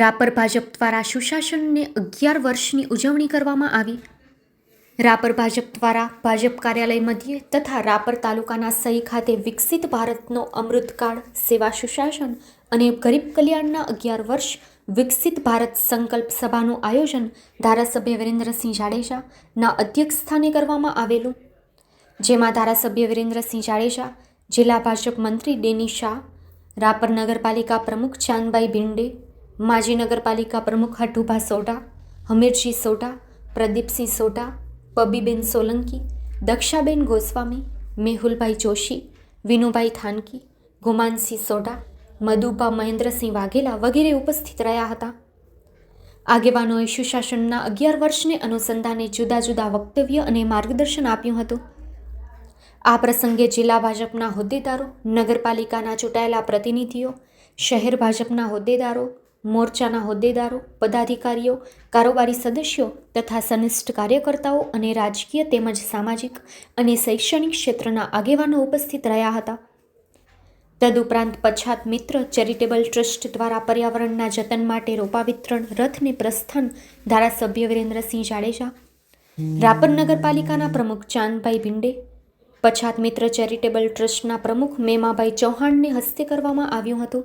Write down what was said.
રાપર ભાજપ દ્વારા સુશાસનને અગિયાર વર્ષની ઉજવણી કરવામાં આવી. રાપર ભાજપ દ્વારા ભાજપ કાર્યાલય મધ્યે તથા રાપર તાલુકાના સહી ખાતે વિકસિત ભારતનો અમૃતકાળ, સેવા સુશાસન અને ગરીબ કલ્યાણના અગિયાર વર્ષ વિકસિત ભારત સંકલ્પ સભાનું આયોજન ધારાસભ્ય વિરેન્દ્રસિંહ જાડેજાના અધ્યક્ષસ્થાને કરવામાં આવેલું. જેમાં ધારાસભ્ય વિરેન્દ્રસિંહ જાડેજા, જિલ્લા ભાજપ મંત્રી ડેની શાહ, રાપર નગરપાલિકા પ્રમુખ ચાંદભાઈ ભિંડે માજી નગરપાલિકા પ્રમુખ હઠુભા સોઢા હમીરજી સોઢા, પ્રદીપસિંહ સોઢા, પબીબેન સોલંકી, દક્ષાબેન ગોસ્વામી, મેહુલભાઈ જોશી, વિનુભાઈ થાનકી, ગુમાનસિંહ સોઢા મધુબા મહેન્દ્રસિંહ વાઘેલા વગેરે ઉપસ્થિત રહ્યા હતા. આગેવાનોએ સુશાસનના અગિયાર વર્ષને અનુસંધાને જુદા જુદા વક્તવ્ય અને માર્ગદર્શન આપ્યું હતું. આ પ્રસંગે જિલ્લા ભાજપના હોદ્દેદારો, નગરપાલિકાના ચૂંટાયેલા પ્રતિનિધિઓ, શહેર ભાજપના હોદ્દેદારો મોરચાના હોદ્દેદારો, પદાધિકારીઓ, કારોબારી સદસ્યો તથા સનિષ્ઠ કાર્યકર્તાઓ અને રાજકીય તેમજ સામાજિક અને શૈક્ષણિક ક્ષેત્રના આગેવાનો ઉપસ્થિત રહ્યા હતા. તદુપરાંત પછાત મિત્ર ચેરિટેબલ ટ્રસ્ટ દ્વારા પર્યાવરણના જતન માટે રોપા વિતરણ રથને પ્રસ્થાન ધારાસભ્ય વિરેન્દ્રસિંહ જાડેજા, રાપર નગરપાલિકાના પ્રમુખ ચાંદભાઈ ભિંડે, પછાત મિત્ર ચેરિટેબલ ટ્રસ્ટના પ્રમુખ મેમાભાઈ ચૌહાણને હસ્તે કરવામાં આવ્યું હતું.